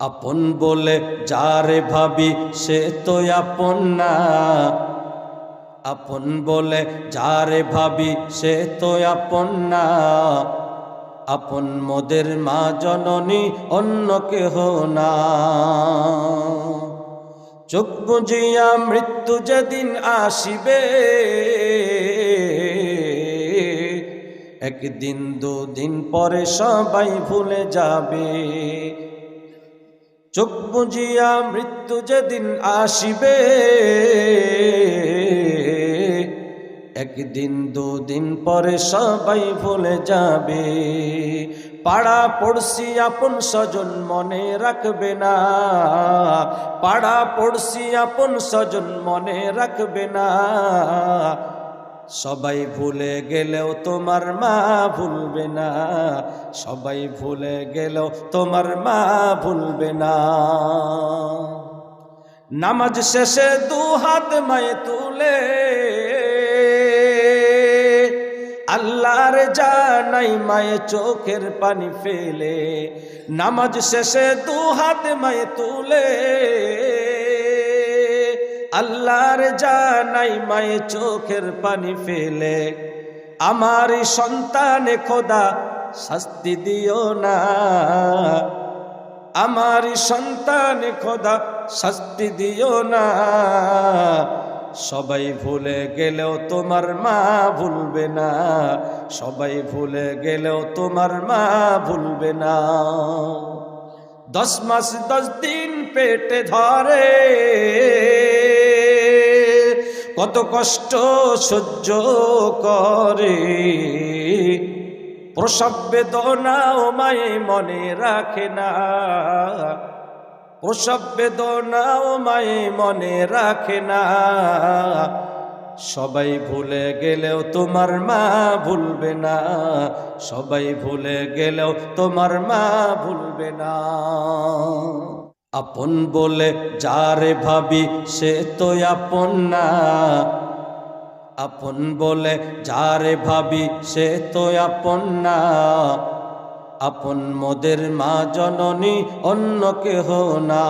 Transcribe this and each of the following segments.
আপন বলে যারে ভাবি, সে তো আপন না। আপন বলে যারে ভাবি, সে তো আপন না। আপন মোদের মা জননী অন্য কেহ না। চোখ বুঝিয়া মৃত্যু যেদিন আসিবে, একদিন দুদিন পরে সবাই ভুলে যাবে। চোখ বুঝিয়া মৃত্যু যেদিন আসিবে, একদিন, দুদিন পরে সবাই ভুলে যাবে। পাড়া পড়শি আপন স্বজন মনে রাখবে না, পাড়া পড়শি আপন স্বজন মনে রাখবে না। সবাই ভুলে গেলেও তোমার মা ভুলবে না। সবাই ভুলে গেলেও তোমার মা ভুলবে না। নামাজ শেষে দু হাত মায়ে তুলে, আল্লাহর জানাই মায়ে চোখের পানি ফেলে। নামাজ শেষে দু হাত মায়ে তুলে আল্লাহর জানাই মায়ে চোখের পানি ফেলে। আমার সন্তানে খোদা শাস্তি দিও না। আমার সন্তান খোদা শাস্তি দিও না। সবাই ভুলে গেলেও তোমার মা ভুলবে না। সবাই ভুলে গেলেও তোমার মা ভুলবে না। দশ মাস দশ দিন পেটে ধরে কত কষ্ট সহ্য করে। প্রসব বেদনা ও মায়ে মনে রাখে না। প্রসব বেদনা ও মায়ে মনে রাখে না। সবাই ভুলে গেলেও তোমার মা ভুলবে না। সবাই ভুলে গেলেও তোমার মা ভুলবে না। আপন বলে, যারে ভাবি সে তো আপন না। আপন বলে, যারে ভাবি সে তো আপন না। আপন মোদের মা জননী অন্য কেহ না।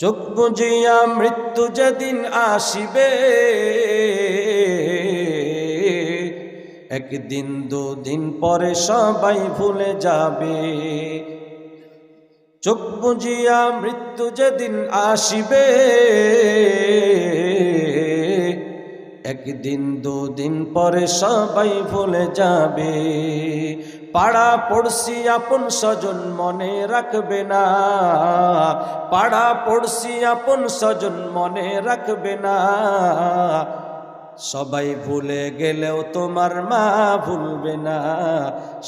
চোখ বুঝিয়া মৃত্যু যেদিন আসিবে, একদিন দুদিন পরে সবাই ভুলে যাবে। চোখ বুঝিয়া মৃত্যু যেদিন আসিবে, একদিন দুদিন পরে সবাই ভুলে যাবে। পাড়া পড়শি আপন স্বজন মনে রাখবে না, পাড়া পড়শি আপন স্বজন মনে রাখবে না। সবাই ভুলে গেলেও তোমার মা ভুলবে না।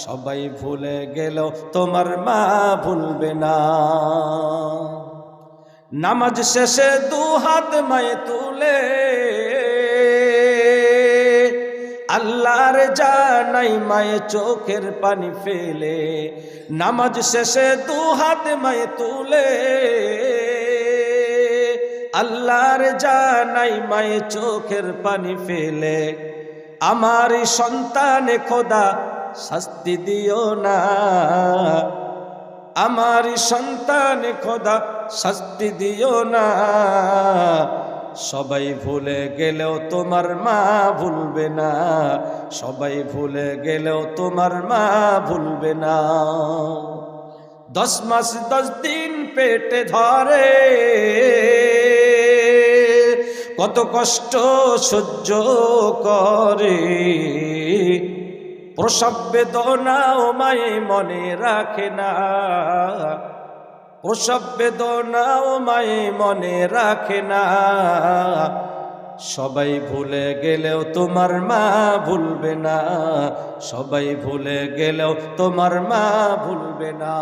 সবাই ভুলে গেলেও তোমার মা ভুলবে না। নামাজ শেষে দু হাত মায়ে তুলে আল্লাহর জানাই মায়ে চোখের পানি ফেলে। নামাজ শেষে দু হাত মায়ে তুলে আল্লাহর জানাই মায়ে চোখের পানি ফেলে। আমার সন্তানে খোদা শাস্তি দিও না। আমার সন্তান খোদা শাস্তি দিও না। সবাই ভুলে গেলেও তোমার মা ভুলবে না। সবাই ভুলে গেলেও তোমার মা ভুলবে না। দশ মাস দশ দিন পেটে ধরে কত কষ্ট সহ্য করে। প্রসব বেদনা ও মায়ে মনে রাখে না। প্রসব বেদনা ও মায়ে মনে রাখে না। সবাই ভুলে গেলেও তোমার মা ভুলবে না। সবাই ভুলে গেলেও তোমার মা ভুলবে না।